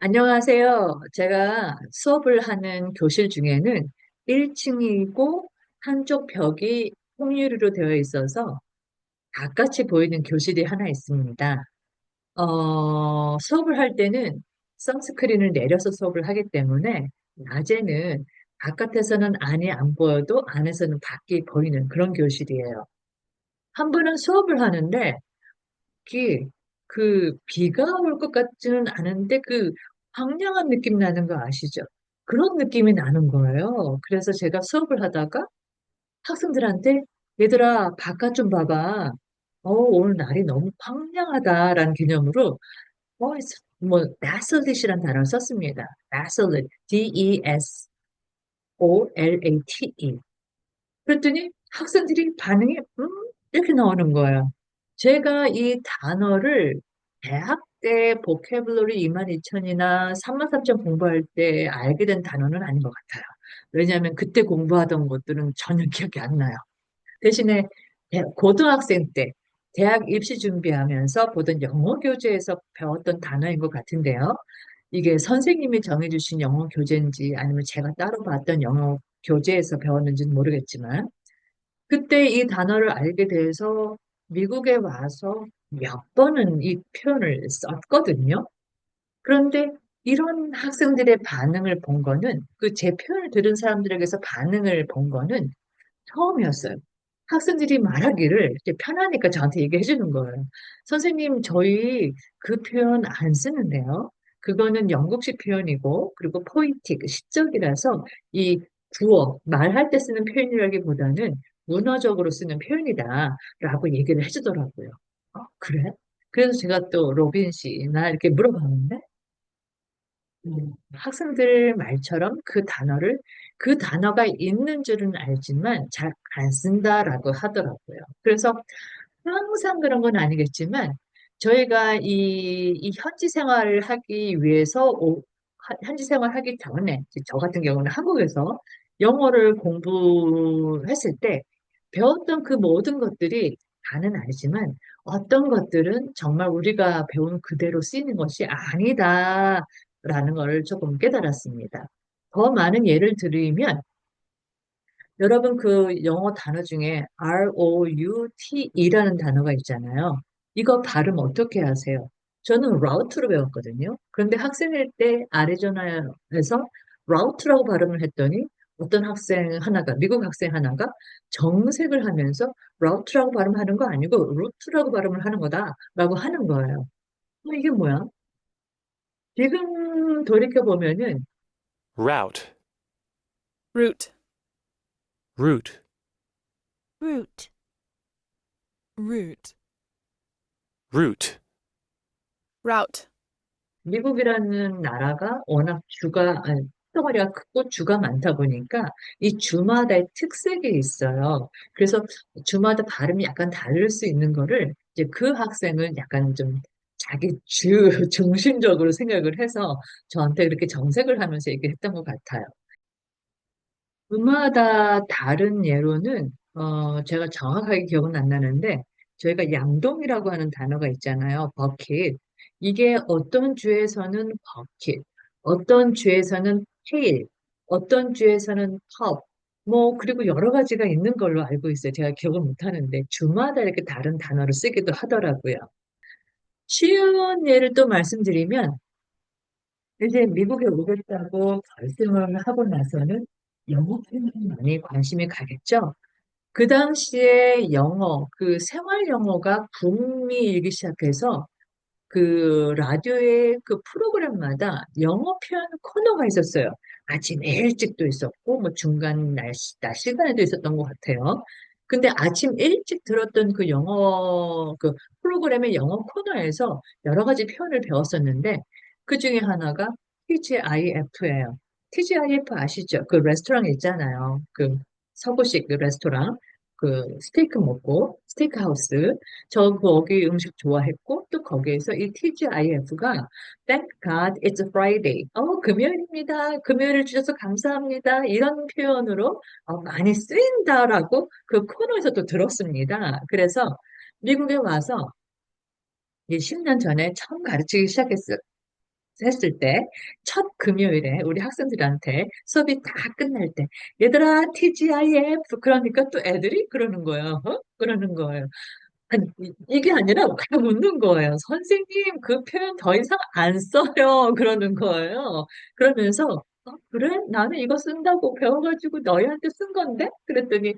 안녕하세요. 제가 수업을 하는 교실 중에는 1층이고 한쪽 벽이 통유리로 되어 있어서 바깥이 보이는 교실이 하나 있습니다. 어, 수업을 할 때는 선스크린을 내려서 수업을 하기 때문에 낮에는 바깥에서는 안이 안 보여도 안에서는 밖이 보이는 그런 교실이에요. 한 번은 수업을 하는데 특히 그 비가 올 것 같지는 않은데 그 황량한 느낌 나는 거 아시죠? 그런 느낌이 나는 거예요. 그래서 제가 수업을 하다가 학생들한테 얘들아 바깥 좀 봐봐. 어, 오늘 날이 너무 황량하다라는 개념으로 어, 뭐 desolate 이란 단어를 썼습니다. desolate, D-E-S-O-L-A-T-E. 그랬더니 학생들이 반응이 음 이렇게 나오는 거예요. 제가 이 단어를 대학 때 보캐블러리 22,000이나 33,000 공부할 때 알게 된 단어는 아닌 것 같아요. 왜냐하면 그때 공부하던 것들은 전혀 기억이 안 나요. 대신에 대- 고등학생 때 대학 입시 준비하면서 보던 영어 교재에서 배웠던 단어인 것 같은데요. 이게 선생님이 정해주신 영어 교재인지 아니면 제가 따로 봤던 영어 교재에서 배웠는지는 모르겠지만 그때 이 단어를 알게 돼서 미국에 와서 몇 번은 이 표현을 썼거든요. 그런데 이런 학생들의 반응을 본 거는 그 제 표현을 들은 사람들에게서 반응을 본 거는 처음이었어요. 학생들이 말하기를 편하니까 저한테 얘기해 주는 거예요. 선생님, 저희 그 표현 안 쓰는데요. 그거는 영국식 표현이고, 그리고 포이틱, 시적이라서 이 구어, 말할 때 쓰는 표현이라기보다는 문어적으로 쓰는 표현이다. 라고 얘기를 해주더라고요. 어, 그래? 그래서 제가 또 로빈 씨나 이렇게 물어봤는데, 음, 학생들 말처럼 그 단어를 그 단어가 있는 줄은 알지만 잘 안 쓴다라고 하더라고요. 그래서 항상 그런 건 아니겠지만 저희가 이, 이 현지 생활을 하기 위해서 오- 하- 현지 생활하기 전에 저 같은 경우는 한국에서 영어를 공부했을 때 배웠던 그 모든 것들이 다는 아니지만 어떤 것들은 정말 우리가 배운 그대로 쓰이는 것이 아니다라는 걸 조금 깨달았습니다. 더 많은 예를 들면 여러분 그 영어 단어 중에 R-O-U-T이라는 단어가 있잖아요. 이거 발음 어떻게 하세요? 저는 route로 배웠거든요. 그런데 학생일 때 아리조나에서 route라고 발음을 했더니 어떤 학생 하나가, 미국 학생 하나가 정색을 하면서 route라고 발음하는 거 아니고 route라고 발음을 하는 거다라고 하는 거예요. 어, 이게 뭐야? 지금 돌이켜 보면은 route, root, route, root, root, route, route, 미국이라는 나라가 워낙 주가, 아니, 덩어리가 크고 주가 많다 보니까 이 주마다의 특색이 있어요. 그래서 주마다 발음이 약간 다를 수 있는 거를 이제 그 학생은 약간 좀 자기 주 중심적으로 생각을 해서 저한테 그렇게 정색을 하면서 얘기했던 것 같아요. 주마다 다른 예로는 어, 제가 정확하게 기억은 안 나는데 저희가 양동이라고 하는 단어가 있잖아요. 버킷. 이게 어떤 주에서는 버킷, 어떤 주에서는 페일, 어떤 주에서는 컵, 뭐 그리고 여러 가지가 있는 걸로 알고 있어요. 제가 기억을 못 하는데 주마다 이렇게 다른 단어를 쓰기도 하더라고요. 쉬운 예를 또 말씀드리면 이제 미국에 오겠다고 결심을 하고 나서는 영어 표현에 많이 관심이 가겠죠. 그 당시에 영어, 그 생활 영어가 붐이 일기 시작해서 그 라디오의 그 프로그램마다 영어 표현 코너가 있었어요. 아침 일찍도 있었고, 뭐 중간 날씨, 낮 시간에도 있었던 것 같아요. 근데 아침 일찍 들었던 그 영어, 그 프로그램의 영어 코너에서 여러 가지 표현을 배웠었는데, 그 중에 하나가 TGIF예요. TGIF 아시죠? 그 레스토랑 있잖아요. 그 서구식 그 레스토랑. 그 스테이크 먹고 스테이크 하우스 저 거기 음식 좋아했고 또 거기에서 이 TGIF가 Thank God it's a Friday. 어, 금요일입니다. 금요일을 주셔서 감사합니다. 이런 표현으로 어, 많이 쓰인다라고 그 코너에서 또 들었습니다. 그래서 미국에 와서 이제 10년 전에 처음 가르치기 시작했어요. 했을 때, 첫 금요일에 우리 학생들한테 수업이 다 끝날 때, 얘들아, TGIF. 그러니까 또 애들이 그러는 거예요. 어? 그러는 거예요. 아니, 이- 이게 아니라 그냥 묻는 거예요. 선생님, 그 표현 더 이상 안 써요. 그러는 거예요. 그러면서, 어, 그래? 나는 이거 쓴다고 배워가지고 너희한테 쓴 건데? 그랬더니,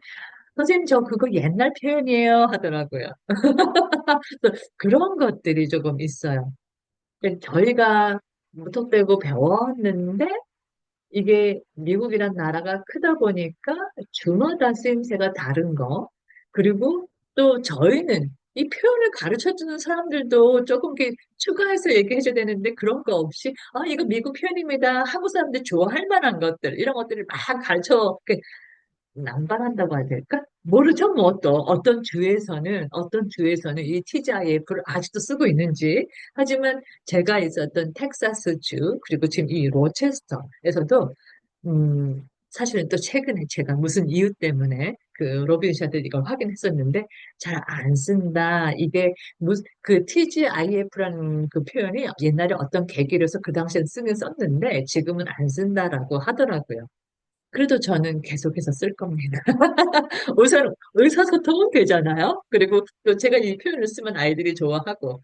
선생님, 저 그거 옛날 표현이에요. 하더라고요. 그런 것들이 조금 있어요. 저희가 무턱대고 배웠는데, 이게 미국이란 나라가 크다 보니까 주마다 쓰임새가 다른 거. 그리고 또 저희는 이 표현을 가르쳐 주는 사람들도 조금 이렇게 추가해서 얘기해 줘야 되는데 그런 거 없이 아, 이거 미국 표현입니다. 한국 사람들 좋아할 만한 것들, 이런 것들을 막 가르쳐 이렇게 남발한다고 해야 될까? 모르죠, 뭐 또 어떤 주에서는 어떤 주에서는 이 TGIF를 아직도 쓰고 있는지. 하지만 제가 있었던 텍사스 주 그리고 지금 이 로체스터에서도 음, 사실은 또 최근에 제가 무슨 이유 때문에 그 로빈샷을 이걸 확인했었는데 잘 안 쓴다. 이게 무슨 그 TGIF라는 그 표현이 옛날에 어떤 계기로서 그 당시엔 쓰긴 썼는데 지금은 안 쓴다라고 하더라고요. 그래도 저는 계속해서 쓸 겁니다. 우선 의사소통은 되잖아요. 그리고 또 제가 이 표현을 쓰면 아이들이 좋아하고.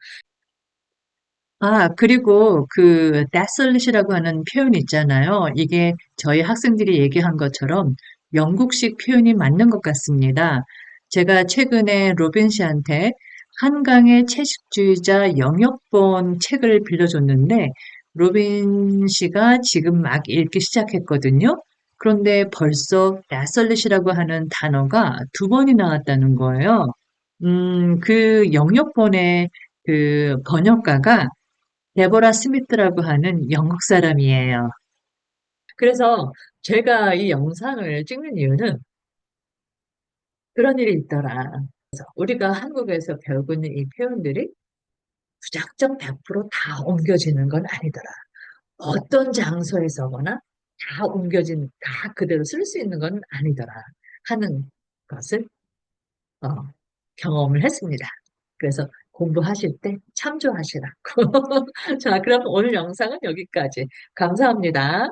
아, 그리고 그 desolat이라고 하는 표현 있잖아요. 이게 저희 학생들이 얘기한 것처럼 영국식 표현이 맞는 것 같습니다. 제가 최근에 로빈 씨한테 한강의 채식주의자 영역본 책을 빌려줬는데 로빈 씨가 지금 막 읽기 시작했거든요. 그런데 벌써 desolat이라고 하는 단어가 두 번이 나왔다는 거예요. 음, 그 영역본의 그 번역가가 데보라 스미스라고 하는 영국 사람이에요. 그래서 제가 이 영상을 찍는 이유는 그런 일이 있더라. 그래서 우리가 한국에서 배우고 있는 이 표현들이 무작정 100%다 옮겨지는 건 아니더라. 어떤 장소에서거나 다 옮겨진, 다 그대로 쓸 수 있는 건 아니더라. 하는 것을 어, 경험을 했습니다. 그래서 공부하실 때 참조하시라고. 자, 그럼 오늘 영상은 여기까지. 감사합니다.